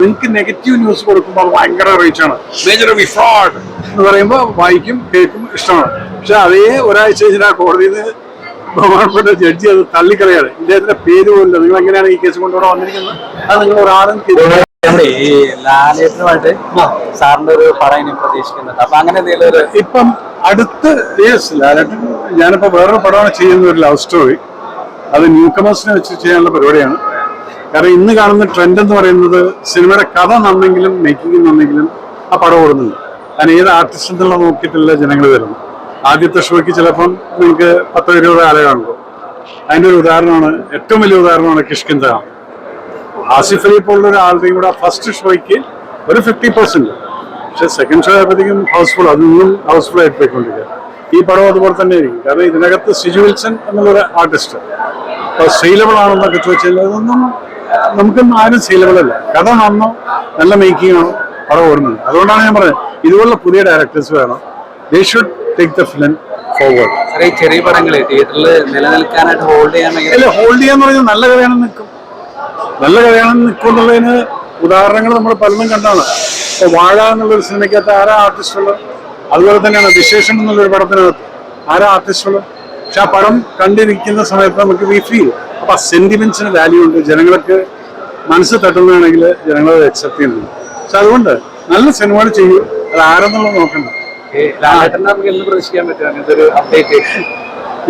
നിങ്ങൾക്ക് negative news കൊടുക്കുമ്പോൾ ഭയങ്കര റീച്ചാണ് മേജർ ഫ്രോഡ് എന്ന് പറയുമ്പോൾ വായിക്കും കേൾക്കും ഇഷ്ടമാണ്. പക്ഷെ അതേ ഒരാഴ്ച കഴിഞ്ഞാൽ ആ കോടതിയിൽ നിന്ന് ബഹുമാനപ്പെട്ട ജഡ്ജി അത് തള്ളിക്കളയാണ്. ഇദ്ദേഹത്തിന്റെ പേര് പോലില്ല നിങ്ങൾ എങ്ങനെയാണ് ഈ കേസ് കൊണ്ടുവരാൻ വന്നിരിക്കുന്നത്? അത് നിങ്ങൾ ഒരാളും ഈ ലാലേട്ടനുമായിട്ട് സാറിന്റെ ഒരു പടം പ്രതീക്ഷിക്കുന്നുണ്ട്. അപ്പൊ അങ്ങനെ എന്തെങ്കിലും ഇപ്പം അടുത്ത് യെസ് ലാലേട്ടൻ ഞാനിപ്പോ വേറൊരു പടമാണ് ചെയ്യുന്ന ഒരു ലവ് സ്റ്റോറി അത് ന്യൂ കമേഴ്സിനെ വെച്ച് ചെയ്യാനുള്ള പരിപാടിയാണ്. കാരണം ഇന്ന് കാണുന്ന ട്രെൻഡ് എന്ന് പറയുന്നത് സിനിമയുടെ കഥ നന്നെങ്കിലും മേക്കിംഗ് നന്നെങ്കിലും ആ പടം ഓടുന്നത് കാരണം ഏത് ആർട്ടിസ്റ്റ് എന്നുള്ള നോക്കിയിട്ടല്ല ജനങ്ങൾ വരുന്നത്. ആദ്യത്തെ ഷോയ്ക്ക് ചിലപ്പം നിങ്ങൾക്ക് പത്തോ ഇരുപത് ആളെ കാണുള്ളൂ. അതിന്റെ ഒരു ഉദാഹരണമാണ് ഏറ്റവും വലിയ ഉദാഹരണമാണ് കിഷ്കിന്ത ആസിഫ് അലി പോലുള്ള ഒരാളുടെയും കൂടെ ഫസ്റ്റ് ഷോയ്ക്ക് ഒരു ഫിഫ്റ്റി പെർസെന്റ് പക്ഷെ സെക്കൻഡ് ഷോ ആയപ്പോഴത്തേക്കും ഹൗസ്ഫുൾ അതൊന്നും ഹൗസ്ഫുൾ ആയിട്ട് പോയിക്കൊണ്ടിരിക്കുക ഈ പടം അതുപോലെ തന്നെ ആയിരിക്കും. കാരണം ഇതിനകത്ത് സിജു വിൽസൺ എന്നുള്ളൊരു ആർട്ടിസ്റ്റ് അപ്പോൾ സെയിലബിൾ ആണെന്നൊക്കെ ചോദിച്ചാൽ ഇതൊന്നും നമുക്കൊന്നും ആരും സീലബിളല്ല കഥ നന്നോ നല്ല മേക്കിംഗ് ആണോ പടം ഓടുന്നത്. അതുകൊണ്ടാണ് ഞാൻ പറഞ്ഞത് ഇതുപോലുള്ള പുതിയ ഡയറക്ടേഴ്സ് വേണം. They should take the film forward ചെറിയ പടങ്ങൾ തിയേറ്ററിൽ നിലനിൽക്കാനായിട്ട് ഹോൾഡ് ചെയ്യാൻ അല്ല ഹോൾഡ് ചെയ്യാന്ന് പറഞ്ഞാൽ നല്ല കഥയാണെന്ന് നിൽക്കും. നല്ല കഥയാണെന്ന് നിൽക്കും എന്നുള്ളതിന് ഉദാഹരണങ്ങൾ നമ്മൾ പലതും കണ്ടാണ്. ഇപ്പൊ വാഴ എന്നുള്ളൊരു സിനിമയ്ക്കകത്ത് ആരാ ആർട്ടിസ്റ്റുള്ളത് അതുപോലെ തന്നെയാണ് വിശേഷം എന്നുള്ളൊരു പടത്തിനകത്ത് ആരാ ആർട്ടിസ്റ്റുള്ളത് പക്ഷെ ആ പടം കണ്ടിരിക്കുന്ന സമയത്ത് നമുക്ക് വി ഫീൽ അപ്പൊ ആ സെന്റിമെന്റ്സിന് വാല്യൂ ഉണ്ട്. ജനങ്ങൾക്ക് മനസ്സ് തട്ടുന്നതാണെങ്കിൽ ജനങ്ങൾ അക്സെപ്റ്റ് ചെയ്യുന്നുണ്ട്. പക്ഷെ അതുകൊണ്ട് നല്ല സിനിമകൾ ചെയ്യും. അത് ആരെന്നുള്ളത് നോക്കണ്ട. ഒരു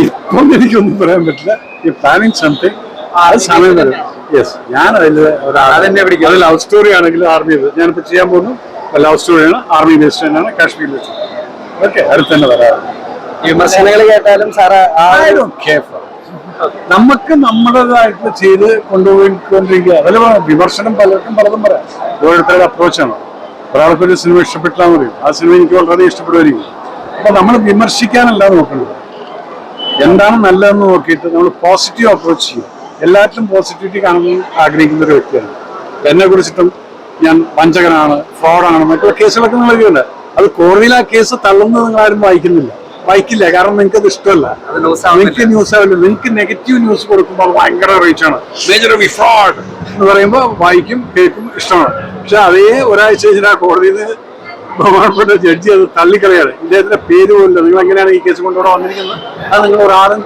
ഇപ്പം എനിക്കൊന്നും പറയാൻ പറ്റില്ല. ഈ പ്ലാനിങ് സംതിങ് അത് സമയം വരും. യെസ് ഞാൻ അതിൽ. അത് ലവ് സ്റ്റോറി ആണെങ്കിൽ ആർമി ഞാനിപ്പോൾ ചെയ്യാൻ പോകുന്നു. ലവ് സ്റ്റോറിയാണ് ആർമി ബേസ്ഡ് തന്നെയാണ്. കാശ്മീർ ബേസ്ഡ് ഓക്കെ അടുത്ത് തന്നെ വരാറ് വിമർശനങ്ങൾ കേട്ടാലും സാറ് നമുക്ക് നമ്മുടേതായിട്ട് ചെയ്ത് കൊണ്ടുപോയിക്കൊണ്ടിരിക്കുക. അതിൽ വിമർശനം പലർക്കും പലതും പറയാം. ഓരോരുത്തരുടെ അപ്രോച്ചാണ്. ഒരാൾക്ക് ഒരു സിനിമ ഇഷ്ടപ്പെട്ടാൽ മതി. ആ സിനിമ എനിക്ക് വളരെ ഇഷ്ടപ്പെടുമായിരിക്കും. അപ്പൊ നമ്മൾ വിമർശിക്കാനല്ല നോക്കുന്നത് എന്താണ് നല്ലതെന്ന് നോക്കിയിട്ട് നമ്മൾ പോസിറ്റീവ് അപ്രോച്ച് ചെയ്യും എല്ലാറ്റിലും പോസിറ്റിവിറ്റി കാണാൻ ആഗ്രഹിക്കുന്ന ഒരു വ്യക്തിയാണ്. എന്നെ കുറിച്ചിട്ടും ഞാൻ വഞ്ചകനാണ് ഫ്രോഡാണ് മറ്റുള്ള കേസുകളൊക്കെ നിങ്ങൾ അത് കോടതിയിൽ ആ കേസ് തള്ളുന്നത് നിങ്ങൾ ആരും വായിക്കുന്നില്ല. വായിക്കില്ല കാരണം നിങ്ങൾക്ക് അത് ഇഷ്ടമല്ല നിങ്ങൾക്ക് ന്യൂസ് ആവില്ല. നിങ്ങൾക്ക് നെഗറ്റീവ് ന്യൂസ് കൊടുക്കുമ്പോൾ അത് ഭയങ്കര റീച്ചാണ് ഫ്രോഡ് എന്ന് പറയുമ്പോൾ വായിക്കും കേൾക്കും ഇഷ്ടമാണ്. പക്ഷെ അതേ ഒരാഴ്ച കഴിഞ്ഞാൽ ആ കോടതിയിൽ നിന്ന് ബഹുമാനപ്പെട്ട ജഡ്ജി അത് തള്ളിക്കളയാണ്. ഇദ്ദേഹത്തിന്റെ പേര് പോലില്ല നിങ്ങൾ എങ്ങനെയാണ് ഈ കേസ് കൊണ്ടുവരാൻ വന്നിരിക്കുന്നത്? അത് നിങ്ങൾ ഒരാളും